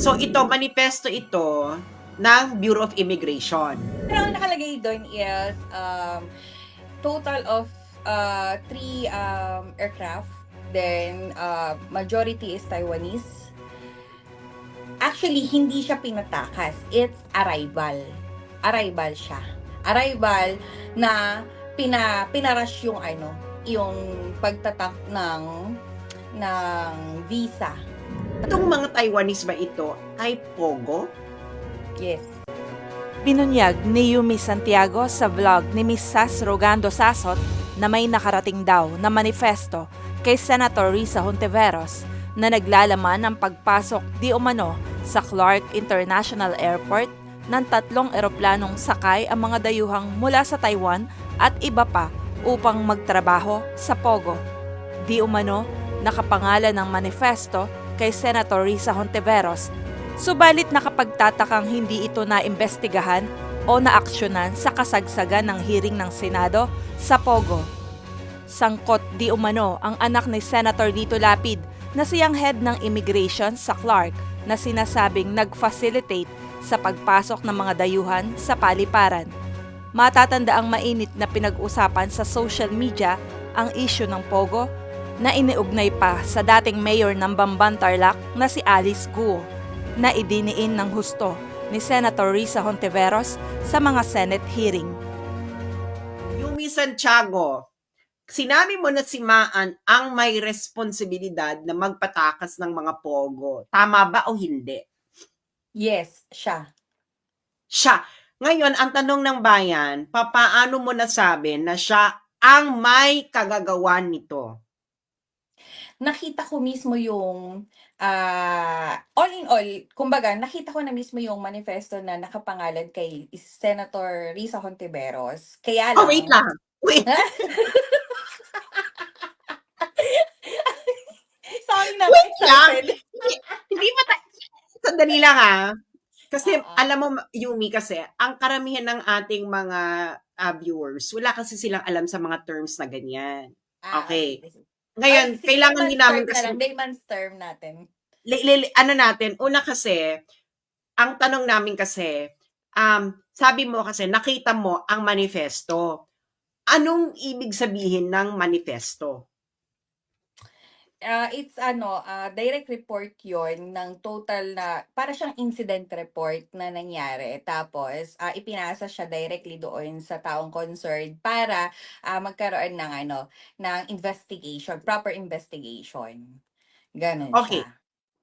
So ito, manifesto ito ng Bureau of Immigration. Pero ang nakalagay doon is um, total of uh, three um, aircraft. Then, uh, majority is Taiwanese. Actually, hindi siya pinatakas. It's arrival. Arrival siya. Arrival na pina, pinarush yung ano, yung pagtatak ng ng visa. Itong mga Taiwanese ba ito ay Pogo? Yes. Binunyag ni Yumi Santiago sa vlog ni Miss Sas Rogando Sasot na may nakarating daw na manifesto kay Senator Risa Hontiveros na naglalaman ng pagpasok di umano sa Clark International Airport ng tatlong eroplanong sakay ang mga dayuhang mula sa Taiwan at iba pa upang magtrabaho sa Pogo. Di umano nakapangalan ng manifesto kay Senator Risa Hontiveros Subalit nakapagtatakang hindi ito naimbestigahan o naaksyonan sa kasagsagan ng hearing ng Senado sa Pogo. Sangkot di umano ang anak ni Senator Lito Lapid na siyang head ng immigration sa Clark na sinasabing nag-facilitate sa pagpasok ng mga dayuhan sa paliparan. Matatanda ang mainit na pinag-usapan sa social media ang issue ng Pogo na iniugnay pa sa dating mayor ng Bamban Tarlac na si Alice Guo na idiniin ng husto ni Senator Risa Hontiveros sa mga Senate hearing. Yumi Santiago, sinabi mo na si Maan ang may responsibilidad na magpatakas ng mga Pogo. Tama ba o hindi? Yes, siya. Siya. Ngayon, ang tanong ng bayan, papaano mo nasabi na siya ang may kagagawan nito? Nakita ko mismo yung ah, all in all, kumbaga, nakita ko na mismo yung manifesto na nakapangalan kay Senator Risa Hontiveros. Kaya lang, Oh, wait lang. Wait. sorry na, Wait lang. excited. Hindi pa tayo. Sandali lang ha. Kasi Oo. alam mo, Yumi, kasi ang karamihan ng ating mga ah, viewers, wala kasi silang alam sa mga terms na ganyan. Ah, Okay. Ay, Ngayon, sige, kailangan din namin na kasi, layman's term natin. li- li- ano natin, una kasi, ang tanong namin kasi, um, sabi mo kasi, nakita mo ang manifesto. Anong ibig sabihin ng manifesto? Ah, it's ano, ah, direct report yon ng total na, para siyang incident report na nangyari. Tapos, ah, ipinasa siya directly doon sa taong concerned para ah, magkaroon ng ano, ng investigation, proper investigation. Ganon Okay. siya.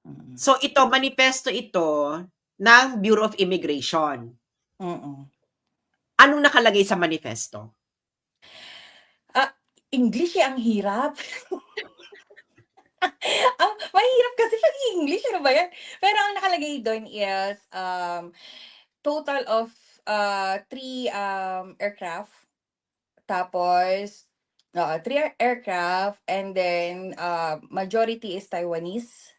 Mm-mm. So, ito, manifesto ito ng Bureau of Immigration. Mm-mm. Anong nakalagay sa manifesto? English eh, ang hirap. ah, mahirap kasi siya English, ano ba yan? Pero ang nakalagay doon is um, total of uh, three um, aircraft. Tapos, uh, three air- aircraft and then uh, majority is Taiwanese.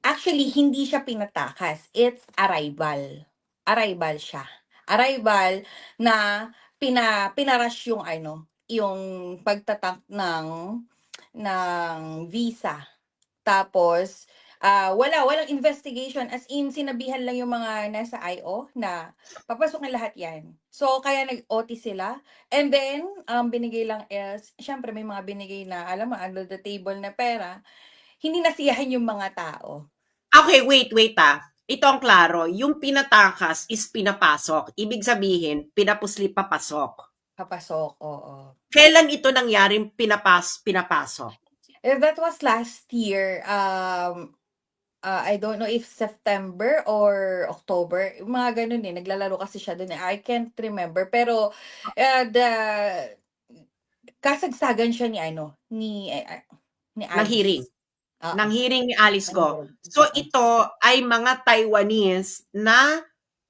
Actually, hindi siya pinatakas. It's arrival. Arrival siya. Arrival na pina, pinarush yung ano, yung pagtatak ng ng visa. Tapos, ah wala, walang investigation. As in, sinabihan lang yung mga nasa IO na papasok na lahat yan. So, kaya nag-OT sila. And then, um, binigay lang is, syempre may mga binigay na, alam mo, under the table na pera. Hindi nasiyahan yung mga tao. Okay, wait, wait ah. Ito ang klaro. Yung pinatakas is pinapasok. Ibig sabihin, pinapusli papasok. Papasok, oo. Kailan ito nangyaring pinapas, pinapasok? Eh, That was last year. Um, uh, I don't know if September or October. Mga ganun eh. Naglalaro kasi siya dun eh. I can't remember. Pero, uh, the, kasagsagan siya ni ano, ni, eh, ni Ng hearing. Oo. Ng hearing ni Alice Go. So ito ay mga Taiwanese na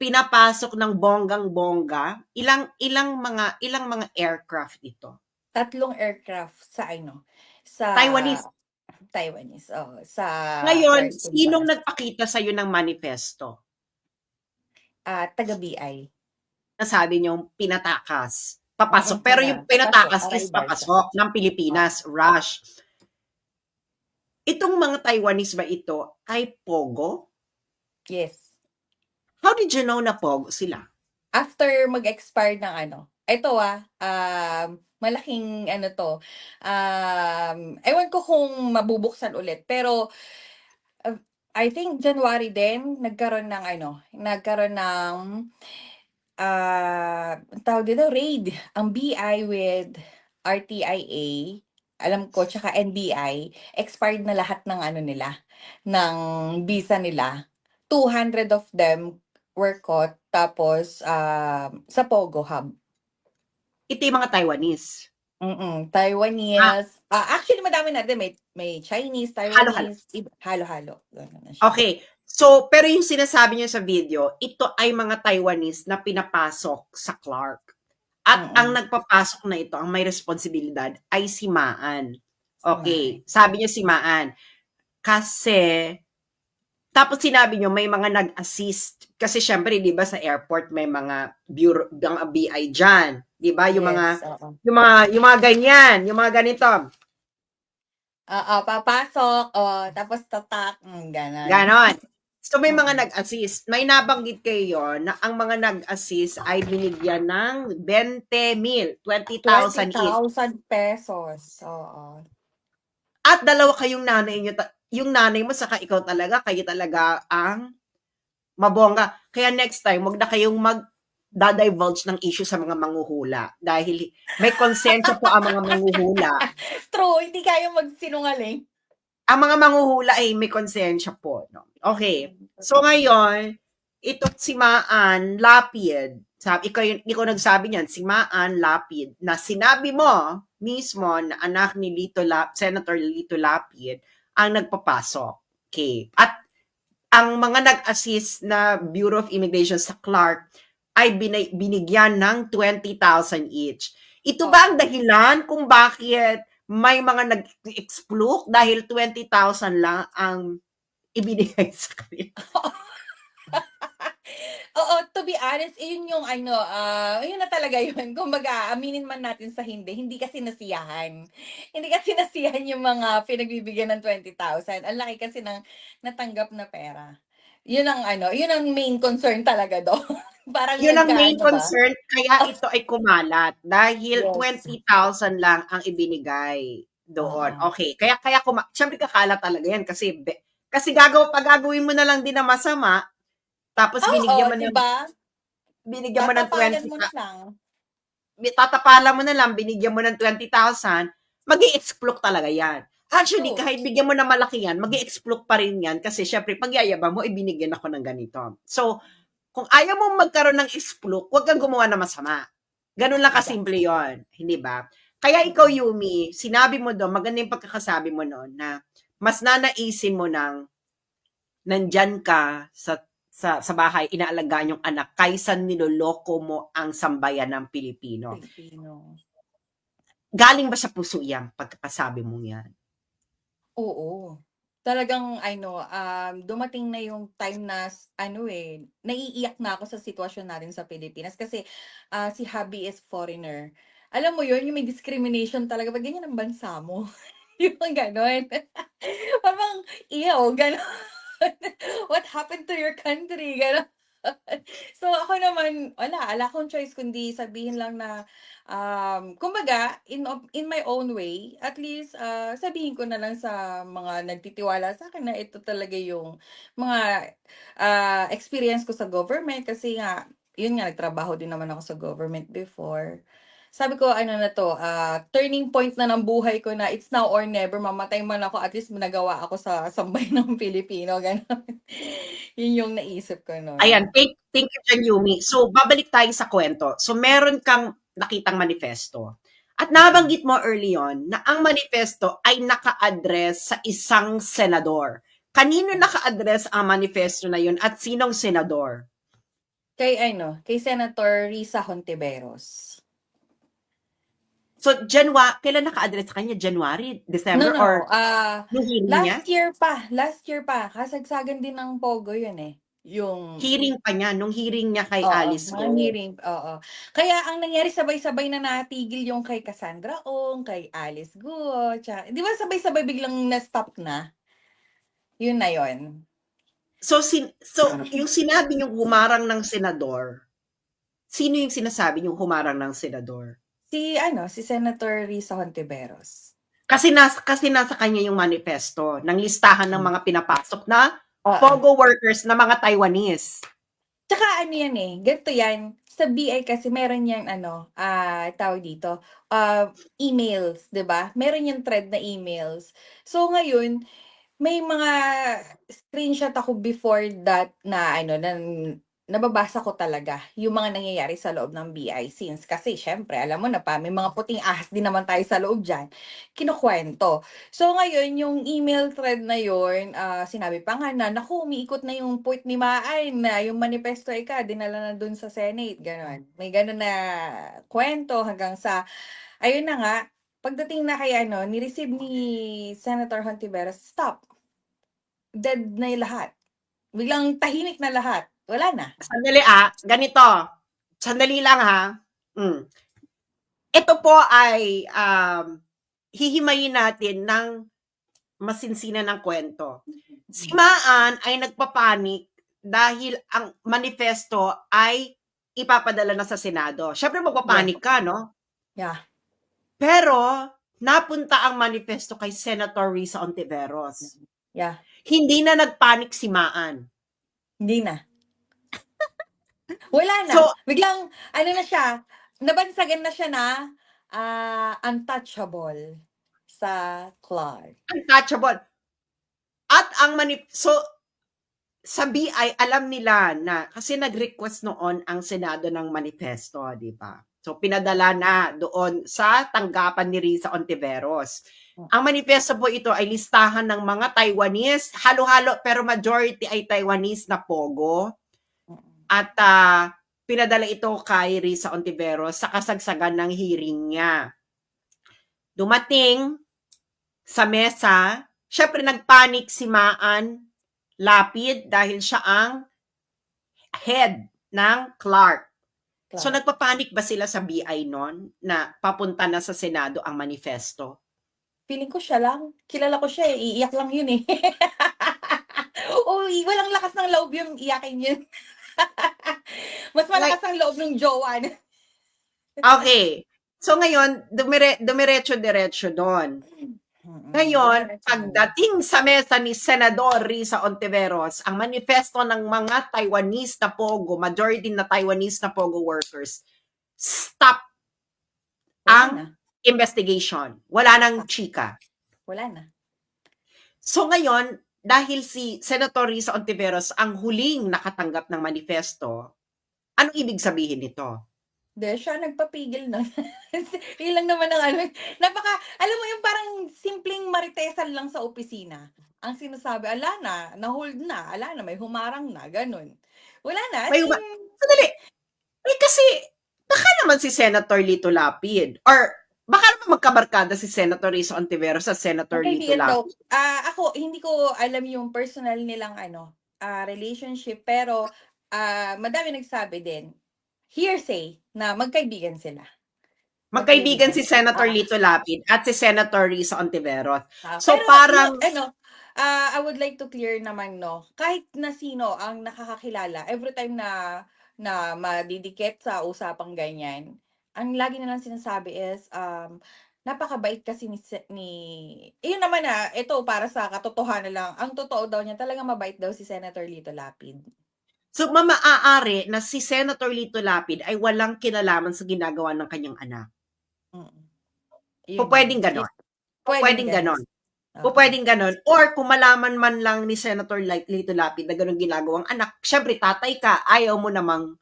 pinapasok ng bonggang-bongga. Ilang ilang mga ilang mga aircraft ito. Tatlong aircraft sa ano, sa Taiwanese. Taiwanese, oh, sa Ngayon, sinong nagpakita sa iyo ng manifesto? Ah, taga-BI. Na sabi niyo pinatakas. Papasok. Oo, Pero yung pinatakas Papasok, is papasok ng Pilipinas, rush. Itong mga Taiwanese ba ito ay Pogo? Yes. How did you know na Pogo sila? After mag-expire ng ano, ito ah, um, malaking ano to, um, ewan ko kung mabubuksan ulit, pero uh, I think January din, nagkaroon ng ano, nagkaroon ng, ang tawag dito, raid, ang BI with RTIA, alam ko, tsaka NBI, expired na lahat ng ano nila, ng visa nila. 200 of them caught, tapos ah, sa Pogo Hub. Ito yung mga Taiwanese. Mm, Taiwanese. Ah, actually, madami na din. May, may Chinese, Halo-halo. Taiwanese, iba- halo-halo. Ganun na siya. Okay. So, pero yung sinasabi niyo sa video, ito ay mga Taiwanese na pinapasok sa Clark. At Mm-mm. ang nagpapasok na ito, ang may responsibilidad, ay si Maan. Okay. Sabi niya si Maan. Kasi, tapos sinabi niyo may mga nag-assist. Kasi syempre, di ba sa airport may mga bureau, mga BI dyan. Di ba? Yung mga, Yes, oo. yung mga, yung mga ganyan, yung mga ganito. Oo, papasok, oh, tapos tatak, mm, ganon. Ganon. So may mga Mm. nag-assist. May nabanggit kayo na ang mga nag-assist ay binigyan ng 20 mil, 20,000 each. 20,000 pesos. Oo. At dalawa kayong nanay nyo. Yung nanay mo saka ikaw talaga, kayo talaga ang mabongga. Kaya next time, wag na kayong mag dadivulge ng issue sa mga manguhula. Dahil may konsensya po ang mga manguhula. True, hindi kayo magsinungaling. Ang mga manguhula ay may konsensya po. No? Okay. So ngayon, ito si Maan Lapid, sabi, ikaw, yung- ikaw nagsabi niyan, si Maan Lapid, na sinabi mo mismo na anak ni Lito Lap, Senator Lito Lapid ang nagpapasok. Okay. At ang mga nag-assist na Bureau of Immigration sa Clark ay binigyan ng 20,000 each. Ito ba ang dahilan kung bakit may mga nag-explode dahil 20,000 lang ang ibinigay sa kanila? Oo, to be honest, yun yung ano, ah, yun na talaga yun. Kumbaga, aminin man natin sa hindi, hindi kasi nasiyahan. Hindi kasi nasiyahan yung mga pinagbibigyan ng 20,000. Ang laki kasi ng natanggap na pera. Yun ang ano, yun ang main concern talaga do. Parang Yun ang main ba? concern, kaya ito ay kumalat. Dahil Yes. 20,000 lang ang ibinigay doon. Ah. Okay, kaya kaya kuma syempre kakalat talaga yan kasi be- kasi gagaw pag gagawin mo na lang din na masama tapos Oo, binigyan mo ng diba? binigyan mo ng Tatapalan 20 mo na lang. tatapalan mo na lang, binigyan mo ng 20,000, mag explode talaga yan. Actually, True. kahit bigyan mo na malaki yan, mag explode pa rin yan kasi syempre, pag yayabang mo, ibinigyan ako ng ganito. So, kung ayaw mo magkaroon ng explode, huwag kang gumawa ng masama. Ganun lang kasimple yon hindi ba? Kaya ikaw, Yumi, sinabi mo doon, maganda yung pagkakasabi mo noon na mas nanaisin mo nang nandyan ka sa sa, sa bahay, inaalagaan yung anak, kaysa niloloko mo ang sambayan ng Pilipino. Filipino. Galing ba sa puso yan, pagkakasabi mo yan? Oo. Talagang ano, um, dumating na yung time na ano eh, naiiyak na ako sa sitwasyon natin sa Pilipinas kasi ah, si hubby is foreigner. Alam mo yun, yung may discrimination talaga pag ganyan ang bansa mo. yung ganon. Parang, iyo, ganon. What happened to your country? Ganon. so ako naman, wala, wala akong choice kundi sabihin lang na um, kumbaga, in, in my own way, at least ah, sabihin ko na lang sa mga nagtitiwala sa akin na ito talaga yung mga ah, experience ko sa government kasi nga, yun nga, nagtrabaho din naman ako sa government before. Sabi ko, ano na to, ah, turning point na ng buhay ko na it's now or never, mamatay man ako, at least nagawa ako sa sambay ng Pilipino, gano'n. yun yung naisip ko noon. Ayan, thank, thank you, Jan Yumi. So, babalik tayo sa kwento. So, meron kang nakitang manifesto. At nabanggit mo early on na ang manifesto ay naka-address sa isang senador. Kanino naka-address ang manifesto na yun at sinong senador? Kay ano, kay Senator Risa Hontiveros. So, January, kailan naka-address sa kanya? January, No, December, no. or ah nung hearing niya? last year pa. Last year pa. Kasagsagan din ng Pogo yun eh. Yung... Hearing pa niya, nung hearing niya kay Oo, Alice Go. hearing. Oo. Kaya ang nangyari sabay-sabay na natigil yung kay Cassandra Ong, kay Alice Guo, tsaka, di ba sabay-sabay biglang na-stop na? Yun na yun. So, sin, so yung sinabi niyong humarang ng senador, sino yung sinasabi niyong humarang ng senador? Si ano, si Senator Risa Hontiveros. Kasi nasa, kasi nasa kanya yung manifesto ng listahan ng mga pinapasok na Oo. POGO workers na mga Taiwanese. Tsaka ano yan eh, ganito yan. Sa BI kasi meron yan ano, ah tawag dito, ah emails, 'di ba? Meron yung thread na emails. So ngayon, may mga screenshot ako before that na ano, na nababasa ko talaga yung mga nangyayari sa loob ng BI since kasi syempre alam mo na pa may mga puting ahas din naman tayo sa loob diyan kinukwento. So ngayon yung email thread na yun ah, sinabi pa nga na naku umiikot na yung point ni Maay na yung manifesto ika dinala na dun sa Senate ganon may ganon na kwento hanggang sa ayun na nga pagdating na kay ano ni-receive ni Senator Hontiveros stop. Dead na yung lahat. Biglang tahimik na lahat wala na Sandali ah, ganito. Sandali lang ha. Mm. Ito po ay um, hihimayin natin ng masinsinan ng kwento. Si Maan ay nagpapanik dahil ang manifesto ay ipapadala na sa Senado. Siyempre magpapanik ka, no? Yeah. Pero napunta ang manifesto kay Senator Risa Ontiveros. Yeah. Hindi na nagpanik si Maan. Hindi na. Wala na. So- Biglang, ano na siya, nabansagan na siya na ah, untouchable sa Clark. untouchable. At ang manip so sa BI alam nila na kasi nag-request noon ang Senado ng manifesto, di ba? So pinadala na doon sa tanggapan ni Risa Ontiveros. Ang manifesto po ito ay listahan ng mga Taiwanese, halo-halo pero majority ay Taiwanese na pogo at ah, pinadala ito kay Risa Ontiveros sa kasagsagan ng hearing niya. Dumating sa mesa, syempre nagpanik si Maan Lapid dahil siya ang head ng Clark. So Clark. nagpapanik ba sila sa BI noon na papunta na sa Senado ang manifesto? Feeling ko siya lang. Kilala ko siya eh. Iiyak lang yun eh. Uy, walang lakas ng loob yung iyakin yun. Mas malakas ang loob ng jowa. Okay. So ngayon, dumire, dumiretso-diretso doon. Ngayon, pagdating sa mesa ni Senador Risa Ontiveros, ang manifesto ng mga Taiwanese na Pogo, majority na Taiwanese na Pogo workers, stop Wala ang na. investigation. Wala nang chika. Wala na. So ngayon, dahil si Senator Risa Ontiveros ang huling nakatanggap ng manifesto, anong ibig sabihin nito? Hindi, siya nagpapigil na. Yun lang naman ang ano. Napaka, alam mo yung parang simpleng maritesan lang sa opisina. Ang sinasabi, ala na, na-hold na, ala na, may humarang na, ganun. Wala na. May huma- Sandali. Eh kasi, baka naman si Senator Lito Lapid or baka naman magkabarkada si Senator Risa Ontiveros sa Senator Lito Magkaibigan daw. Lapid. Ah, ako, hindi ko alam yung personal nilang ano, ah, relationship, pero ah, madami nagsabi din, hearsay, na magkaibigan sila. Magkaibigan si Senator Ah. Lito Lapid at si Senator Risa Ontiveros. Ah, So, pero, parang- no, ano, ah, I would like to clear naman, no, kahit na sino ang nakakakilala, every time na na madidikit sa usapang ganyan, ang lagi nilang sinasabi is, um, napakabait kasi ni, ni yun naman na, ito para sa katotohanan lang, ang totoo daw niya, talaga mabait daw si Senator Lito Lapid. So, mamaaari na si Senator Lito Lapid ay walang kinalaman sa ginagawa ng kanyang anak. Mm. Yun. pwedeng ganon. Pwedeng ganon. O Oo. pwedeng ganon. Or kung malaman man lang ni Senator Li- Lito Lapid na ganon ginagawang anak, syempre tatay ka, ayaw mo namang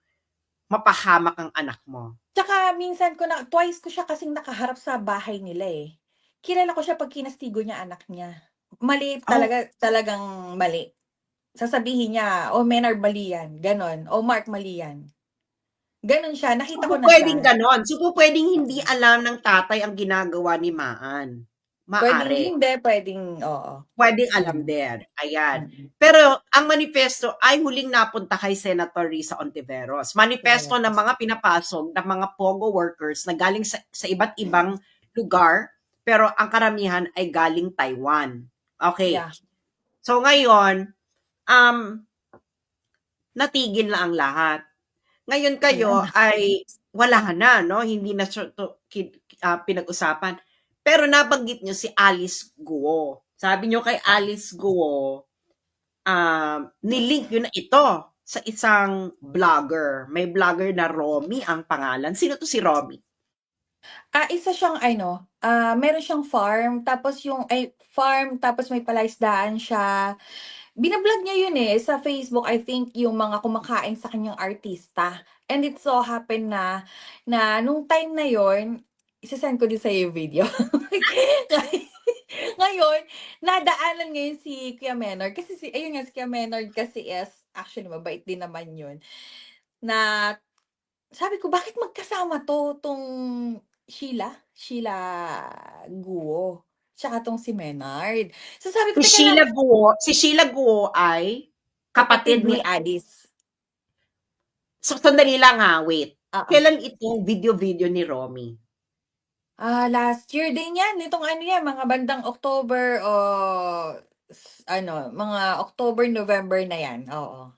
mapahamak ang anak mo. Tsaka minsan ko na, twice ko siya kasing nakaharap sa bahay nila eh. Kilala ko siya pag kinastigo niya anak niya. Mali talaga, talagang mali. Sasabihin niya, oh Menard mali yan. Ganon. O Mark mali yan. Ganon siya. Nakita ko So, na pwedeng siya. ganon. So, pwedeng hindi alam ng tatay ang ginagawa ni Maan. Pwedeng Maari. hindi, pwedeng, oo. Pwedeng alam din. Ayan. Mm. Pero ang manifesto ay huling napunta kay Senator Risa Ontiveros. Manifesto Yes. ng mga pinapasok ng mga POGO workers na galing sa, sa iba't ibang lugar, pero ang karamihan ay galing Taiwan. Okay. Yeah. So ngayon, um, natigil na ang lahat. Ngayon kayo ay wala na, no? Hindi na to, ah, pinag-usapan. Pero nabanggit nyo si Alice Guo. Sabi nyo kay Alice Guo, um, nilink yun na ito sa isang vlogger. May vlogger na Romy ang pangalan. Sino to si Romy? Ah, isa siyang ano, ah, meron siyang farm, tapos yung ay farm, tapos may palaisdaan siya. Binablog niya yun eh sa Facebook, I think yung mga kumakain sa kanyang artista. And it so happened na na nung time na yon, isasend ko din sa yung video. Ngayon, nadaanan ngayon si Kuya Menard. Kasi si, ayun nga, si Kuya Menard kasi is, actually, mabait din naman yun. Na, sabi ko, bakit magkasama to, tong Sheila? Sheila Guo. Tsaka tong si Menard. So sabi ko, Si "Teka Sheila lang, Guo, si Sheila Guo ay kapatid ni Addis. So, sandali lang ha, wait. Oo. Kailan itong video-video ni Romy? Ah, last year din yan. Itong ano yan, mga bandang October o s- ano, mga October, November na yan. Oo.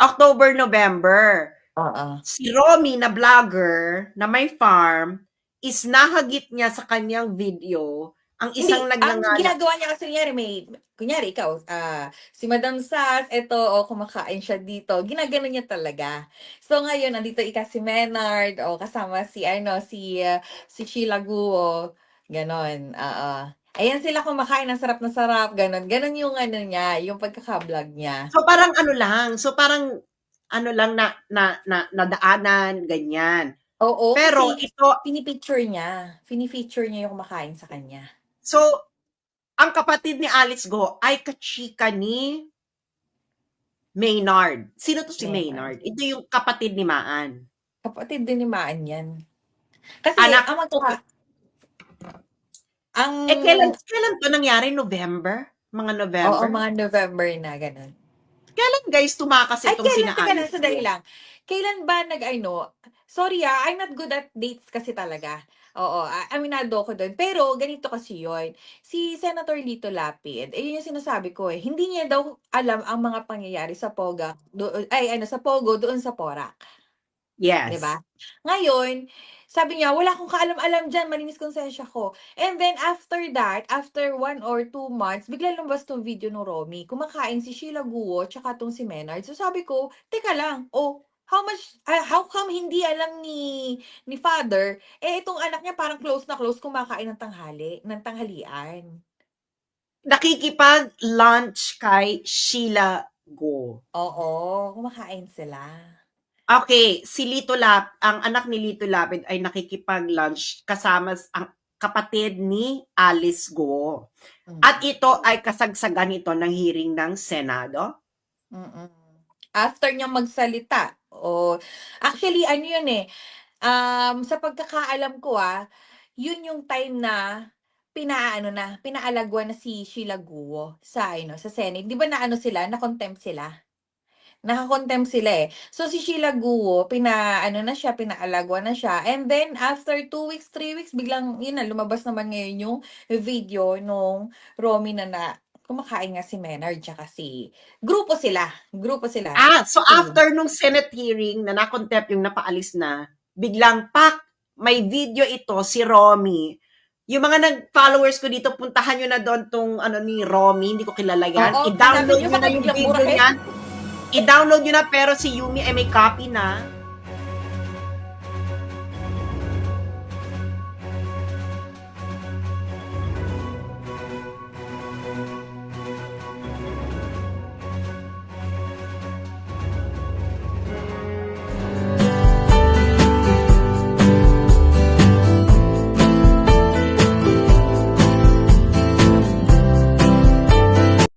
October, November. Oo. Si Romy na vlogger na may farm is nahagit niya sa kanyang video ang isang Hindi, ang nagnganganak. ginagawa niya kasi kunyari may, kunyari ikaw, ah, si Madam Sas, eto, o kumakain siya dito, ginagano niya talaga. So ngayon, nandito ika si Menard, o kasama si, ano, si, ah, si Sheila Guo, ganon, oo. Ayan sila kumakain, ang sarap na sarap, ganon. Ganon yung ano niya, yung pagkaka-vlog niya. So parang ano lang, so parang ano lang na na, na nadaanan ganyan. Oo, Pero kasi ito pinipicture niya. Pinifeature niya yung kumakain sa kanya. So ang kapatid ni Alice Go ay kachika ni Maynard. Sino to si Maynard. Maynard? Ito yung kapatid ni Maan. Kapatid din ni Maan yan. Kasi Anak- ang magkuha, ang, Eh kailan kailan to nangyari? November? Mga November? oo, mga November na, ganun. Kailan guys tumakas Ay, itong kailan, sina teka lang, Alice sandali Go? lang. Kailan ba nag, ano, sorry ah, I'm not good at dates kasi talaga. Oo, aminado ko doon. Pero, ganito kasi yon Si Senator Lito Lapid, eh, yun yung sinasabi ko eh, hindi niya daw alam ang mga pangyayari sa Poga, doon, ay, ano, sa Pogo, doon sa Porac. Yes. 'di ba? Ngayon, sabi niya, wala akong kaalam-alam dyan, malinis konsensya ko. And then after that, after one or two months, bigla lumabas tong video ng Romy. Kumakain si Sheila Guo, tsaka tong si Menard. So sabi ko, teka lang, oh, how much, ah, how come hindi alam ni, ni father, eh itong anak niya parang close na close kumakain ng tanghali, ng tanghalian. Nakikipag-lunch kay Sheila Go. Oo, kumakain sila. Okay, si Lito Lap, ang anak ni Lito Lapid ay nakikipag-lunch kasama ang kapatid ni Alice Go. Mm. At ito ay kasagsagan ito ng hearing ng Senado. Mm-mm. After niya magsalita, o actually ano yun eh, um, sa pagkakaalam ko ah, yun yung time na pinaano na, pinaalagwa na si Sheila Guo sa ano, sa Senate. 'Di ba na ano sila, na contempt sila? Naka-contempt sila eh. So si Sheila Guo, pina ano na siya, pinaalagwa na siya. And then after two weeks, three weeks, biglang yun na lumabas naman ngayon yung video nung Romy na na kumakain nga si Menard tsaka si grupo sila, grupo sila. Ah, so after nung Senate hearing na nakontempt yung napaalis na, biglang pak, may video ito si Romy. Yung mga nag-followers ko dito, puntahan nyo na doon tong ano ni Romy, hindi ko kilala yan. Oo, I-download nyo na yung video eh. niyan. I-download nyo na pero si Yumi ay may copy na.